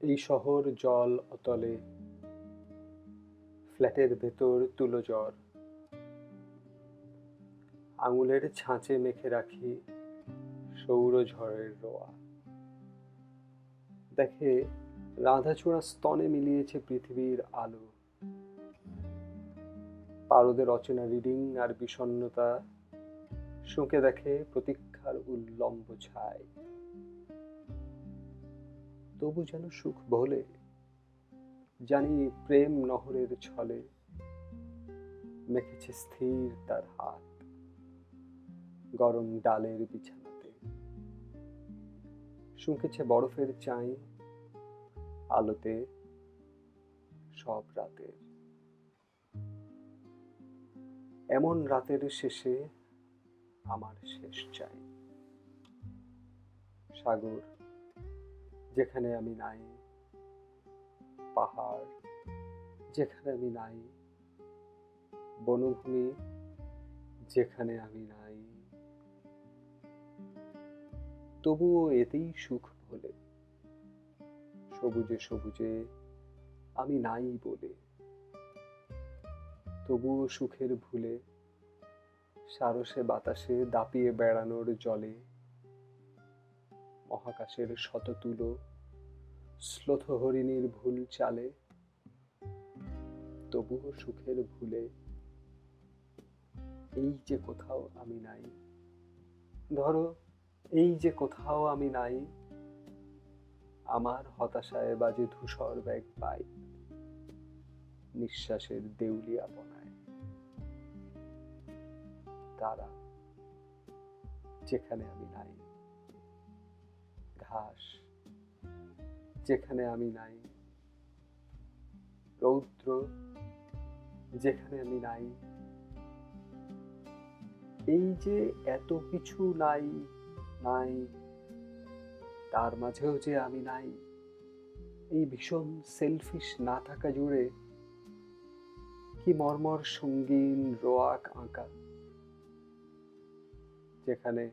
এই শহর জল অতলে, ফ্ল্যাটের ভেতর তুলো জ্বর। আঙুলের ছাঁচে মেখে রাখি সৌর ঝড়ের রোয়া। দেখে রাধাচূড়া স্তনে মিলিয়েছে পৃথিবীর আলো। পারদের অচেনা রিডিং আর বিষণ্ণতা, শুঁকে দেখে প্রতীক্ষার উল্লম্ব ছায়। তবু যেন সুখ ভোলে জানি প্রেম নহরের ছলে মেখেছে স্থির তার হাত গরম ডালের বিছানাতে। শুঁকেছে বরফের চাই আলোতে সব রাতের। এমন রাতের শেষে আমার শেষ চাই। সাগর যেখানে আমি নাই। পাহাড় যেখানে আমি নাই। বনভূমি যেখানে আমি নাই। তবুও এতেই সুখ ভোলে সবুজে সবুজে আমি নাই বলে। তবুও সুখের ভুলে, সারসে বাতাসে দাপিয়ে বেড়ানোর জলে মহাকাশের শততুলো শ্লোথ হরিণীর ভুল চালে, তবুও সুখের ভুলে এই যে কোথাও আমি নাই। ধরো, এই যে কোথাও আমি নাই, আমার হতাশায় বাজে ধূসর ব্যাগ পাই, নিঃশ্বাসের দেউলিয়াপনায় তারা, যেখানে আমি নাই। ঘাস যেখানে আমি নাই। রৌদ্র, যেখানে আমি নাই। এই যে এত কিছু নাই নাই, তার মাঝেও যে আমি নাই, এই ভীষণ সেলফিশ না থাকা জুড়ে কি মর্মর সঙ্গীন রোয়াক আঁকা, যেখানে